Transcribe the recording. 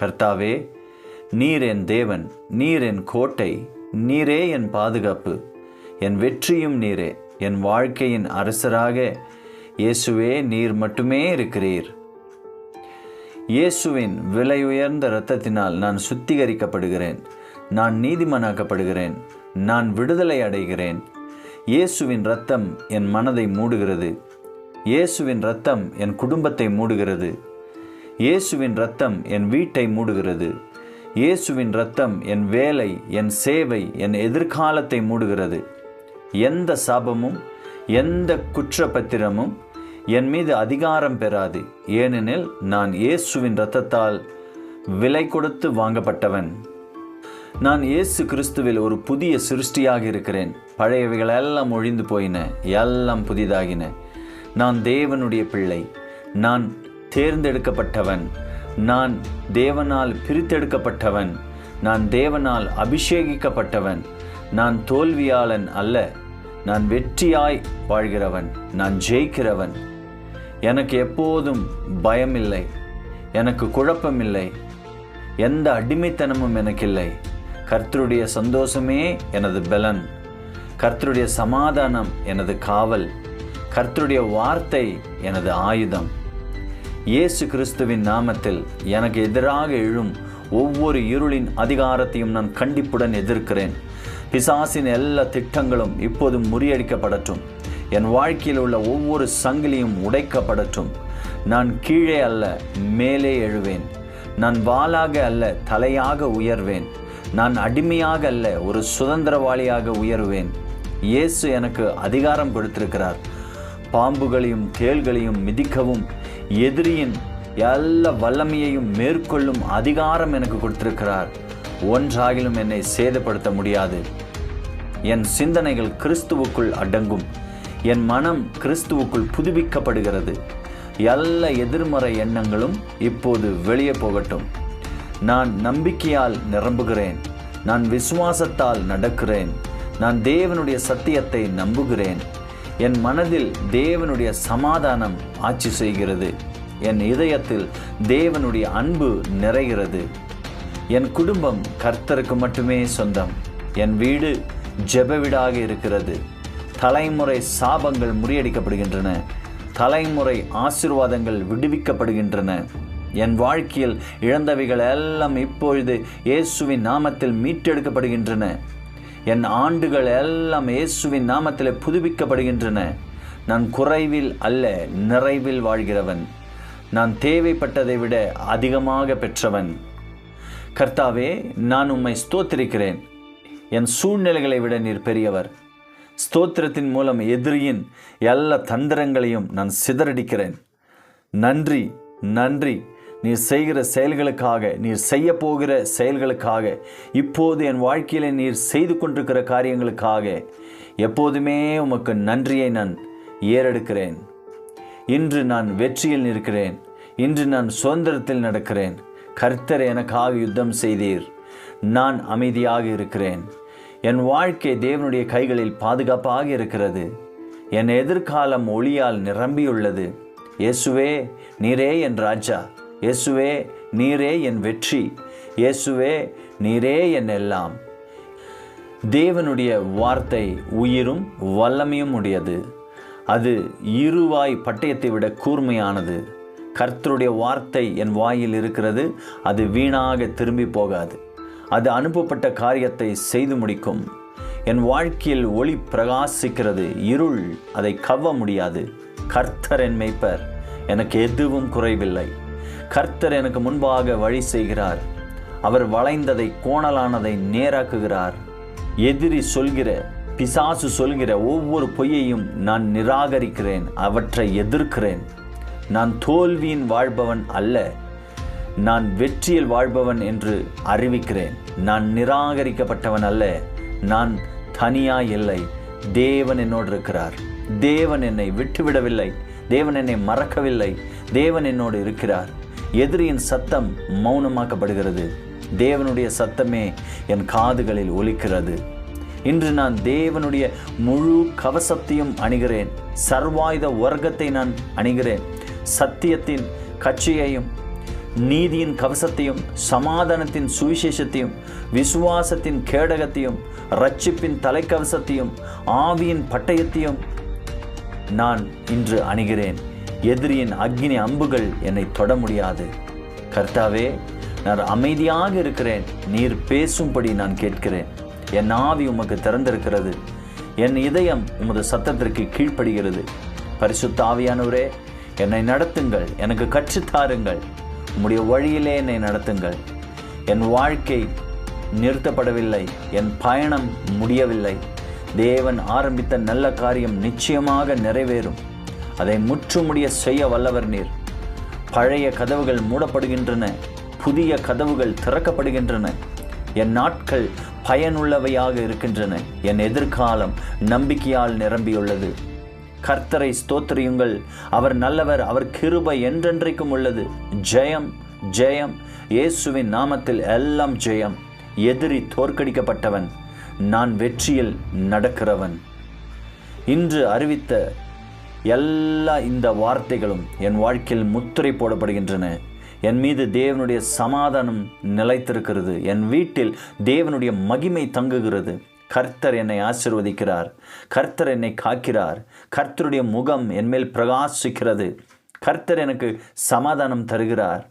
கர்த்தாவே நீர் என் தேவன் நீர் என் கோட்டை நீரே என் பாதுகாப்பு. என் வெற்றியும் நீரே என் வாழ்க்கையின் அரசராக இயேசுவே நீர் மட்டுமே இருக்கிறீர். இயேசுவின் விலை உயர்ந்த இரத்தத்தினால் நான் சுத்திகரிக்கப்படுகிறேன். நான் நீதிமனாக்கப்படுகிறேன். நான் விடுதலை அடைகிறேன். இயேசுவின் ரத்தம் என் மனதை மூடுகிறது. இயேசுவின் ரத்தம் என் குடும்பத்தை மூடுகிறது. இயேசுவின் ரத்தம் என் வீட்டை மூடுகிறது. இயேசுவின் ரத்தம் என் வேலை என் சேவை என் எதிர்காலத்தை மூடுகிறது. எந்த சாபமும் எந்த குற்றப்பத்திரமும் என் மீது அதிகாரம் பெறாது. ஏனெனில் நான் இயேசுவின் ரத்தத்தால் விலை கொடுத்து வாங்கப்பட்டவன். நான் இயேசு கிறிஸ்துவில் ஒரு புதிய சிருஷ்டியாக இருக்கிறேன். பழையவைகள் எல்லாம் ஒழிந்து போயின எல்லாம் புதிதாகின. நான் தேவனுடைய பிள்ளை. நான் தேர்ந்தெடுக்கப்பட்டவன். நான் தேவனால் பிரித்தெடுக்கப்பட்டவன். நான் தேவனால் அபிஷேகிக்கப்பட்டவன். நான் தோல்வியாளன் அல்ல. நான் வெற்றியாய் வாழ்கிறவன். நான் ஜெயிக்கிறவன். எனக்கு எப்போதும் பயமில்லை. எனக்கு குழப்பமில்லை. எந்த அடிமைத்தனமும் எனக்கில்லை. கர்த்தருடைய சந்தோஷமே எனது பலன். கர்த்தருடைய சமாதானம் எனது காவல். கர்த்தருடைய வார்த்தை எனது ஆயுதம். இயேசு கிறிஸ்துவின் நாமத்தில் எனக்கு எதிராக எழும் ஒவ்வொரு இருளின் அதிகாரத்தையும் நான் கண்டிப்புடன் எதிர்க்கிறேன். பிசாசின் எல்லா திட்டங்களும் இப்போது முறியடிக்கப்படட்டும். என் வாழ்க்கையில் உள்ள ஒவ்வொரு சங்கிலியும் உடைக்கப்படட்டும். நான் கீழே அல்ல மேலே எழுவேன். நான் வாளாக அல்ல தலையாக உயர்வேன். நான் அடிமையாக அல்ல ஒரு சுதந்திரவாளியாக உயர்வேன். இயேசு எனக்கு அதிகாரம் கொடுத்திருக்கிறார். பாம்புகளையும் தேள்களையும் மிதிக்கவும் எதிரியின் எல்லா வல்லமையையும் மேற்கொள்ளும் அதிகாரம் எனக்கு கொடுத்திருக்கிறார். ஒன்றாகிலும் என்னை சேதப்படுத்த முடியாது. என் சிந்தனைகள் கிறிஸ்துவுக்குள் அடங்கும். என் மனம் கிறிஸ்துவுக்குள் புதுப்பிக்கப்படுகிறது. எல்லா எதிர்மறை எண்ணங்களும் இப்போது வெளியே போகட்டும். நான் நம்பிக்கையால் நிரம்புகிறேன். நான் விசுவாசத்தால் நடக்கிறேன். நான் தேவனுடைய சத்தியத்தை நம்புகிறேன். என் மனதில் தேவனுடைய சமாதானம் ஆட்சி செய்கிறது. என் இதயத்தில் தேவனுடைய அன்பு நிறைகிறது. என் குடும்பம் கர்த்தருக்கு மட்டுமே சொந்தம். என் வீடு ஜெப வீடாக இருக்கிறது. தலைமுறை சாபங்கள் முறியடிக்கப்படுகின்றன. தலைமுறை ஆசீர்வாதங்கள் விடுவிக்கப்படுகின்றன. என் வாழ்க்கையில் இழந்தவைகள் எல்லாம் இப்பொழுது இயேசுவின் நாமத்தில் மீட்டெடுக்கப்படுகின்றன. என் ஆண்டுகள் எல்லாம் இயேசுவின் நாமத்தில் புதுப்பிக்கப்படுகின்றன. நான் குறைவில் அல்ல நிறைவில் வாழ்கிறவன். நான் தேவைப்பட்டதை விட அதிகமாக பெற்றவன். கர்த்தாவே நான் உம்மை ஸ்தோத்திரிக்கிறேன். என் சூழ்நிலைகளை விட நீர் பெரியவர். ஸ்தோத்திரத்தின் மூலம் எதிரியின் எல்லா தந்திரங்களையும் நான் சிதறடிக்கிறேன். நன்றி நன்றி. நீர் செய்கிற செயல்களுக்காக நீர் செய்ய போகிற செயல்களுக்காக இப்போது என் வாழ்க்கையில் நீர் செய்து கொண்டிருக்கிற காரியங்களுக்காக எப்போதுமே உமக்கு நன்றியை நான் ஏறெடுக்கிறேன். இன்று நான் வெற்றியில் நிற்கிறேன். இன்று நான் சுதந்திரத்தில் நடக்கிறேன். கர்த்தர் எனக்காக யுத்தம் செய்தீர். நான் அமைதியாக இருக்கிறேன். என் வாழ்க்கை தேவனுடைய கைகளில் பாதுகாப்பாக இருக்கிறது. என் எதிர்காலம் ஒளியால் நிரம்பியுள்ளது. இயேசுவே நீரே என் ராஜா. இயேசுவே நீரே என் வெற்றி. இயேசுவே நீரே என் எல்லாம். தேவனுடைய வார்த்தை உயிரும் வல்லமையும் உடையது. அது இருவாய் பட்டயத்தை விட கூர்மையானது. கர்த்தருடைய வார்த்தை என் வாயில் இருக்கிறது அது வீணாக திரும்பி போகாது. அது அனுப்பப்பட்ட காரியத்தை செய்து முடிக்கும். என் வாழ்க்கையில் ஒளி பிரகாசிக்கிறது இருள் அதை கவ்வ முடியாது. கர்த்தர் என் மெய்ப்பர் எனக்கு எதுவும் குறைவில்லை. கர்த்தர் எனக்கு முன்பாக வழி செய்கிறார். அவர் வளைந்ததை கோணலானதை நேராக்குகிறார். எதிரி சொல்கிற பிசாசு சொல்கிற ஒவ்வொரு பொய்யையும் நான் நிராகரிக்கிறேன் அவற்றை எதிர்க்கிறேன். நான் தோல்வியின் வாழ்பவன் அல்ல நான் வெற்றியில் வாழ்பவன் என்று அறிவிக்கிறேன். நான் நிராகரிக்கப்பட்டவன் அல்ல நான் தனியாக இல்லை. தேவன் என்னோடு இருக்கிறார். தேவன் என்னை விட்டுவிடவில்லை தேவன் என்னை மறக்கவில்லை தேவன் என்னோடு இருக்கிறார். எதிரியின் சத்தம் மௌனமாக்கப்படுகிறது. தேவனுடைய சத்தமே என் காதுகளில் ஒலிக்கிறது. இன்று நான் தேவனுடைய முழு கவசத்தையும் அணிகிறேன். சர்வாயுத வர்க்கத்தை நான் அணிகிறேன். சத்தியத்தின் கட்சியையும் நீதியின் கவசத்தையும் சமாதானத்தின் சுவிசேஷத்தையும் விசுவாசத்தின் கேடகத்தையும் ரட்சிப்பின் தலைக்கவசத்தையும் ஆவியின் பட்டயத்தையும் நான் இன்று அணுகிறேன். எதிரியின் அக்னி அம்புகள் என்னை தொட முடியாது. கர்த்தாவே நான் அமைதியாக இருக்கிறேன். நீர் பேசும்படி நான் கேட்கிறேன். என் ஆவி உமக்கு திறந்திருக்கிறது. என் இதயம் உமது சத்தத்திற்கு கீழ்ப்படுகிறது. பரிசுத்த ஆவியானவரே என்னை நடத்துங்கள். எனக்கு கற்றுத்தாருங்கள் உம்முடைய வழியிலே என்னை நடத்துங்கள். என் வாழ்க்கை நிறுத்தப்படவில்லை. என் பயணம் முடியவில்லை. தேவன் ஆரம்பித்த நல்ல காரியம் நிச்சயமாக நிறைவேறும். அதை முற்றுமுடிய செய்ய வல்லவர் நீர். பழைய கதவுகள் மூடப்படுகின்றன புதிய கதவுகள் திறக்கப்படுகின்றன. என் நாட்கள் பயனுள்ளவையாக இருக்கின்றன என் எதிர்காலம் நம்பிக்கையால் நிரம்பியுள்ளது. கர்த்தரை ஸ்தோத்திரியுங்கள் அவர் நல்லவர் அவர் கிருபை என்றென்றைக்கும் உள்ளது. ஜெயம் ஜெயம் இயேசுவின் நாமத்தில் எல்லாம் ஜெயம். எதிரி தோற்கடிக்கப்பட்டவன் நான் வெற்றியில் நடக்கிறவன். இன்று அறிவித்த எல்லா இந்த வார்த்தைகளும் என் வாழ்க்கையில் முத்திரை போடப்படுகின்றன. என் மீது தேவனுடைய சமாதானம் நிலைத்திருக்கிறது. என் வீட்டில் தேவனுடைய மகிமை தங்குகிறது. கர்த்தர் என்னை ஆசிர்வதிக்கிறார். கர்த்தர் என்னை காக்கிறார். கர்த்தருடைய முகம் என் மேல் பிரகாசிக்கிறது. கர்த்தர் எனக்கு சமாதானம் தருகிறார்.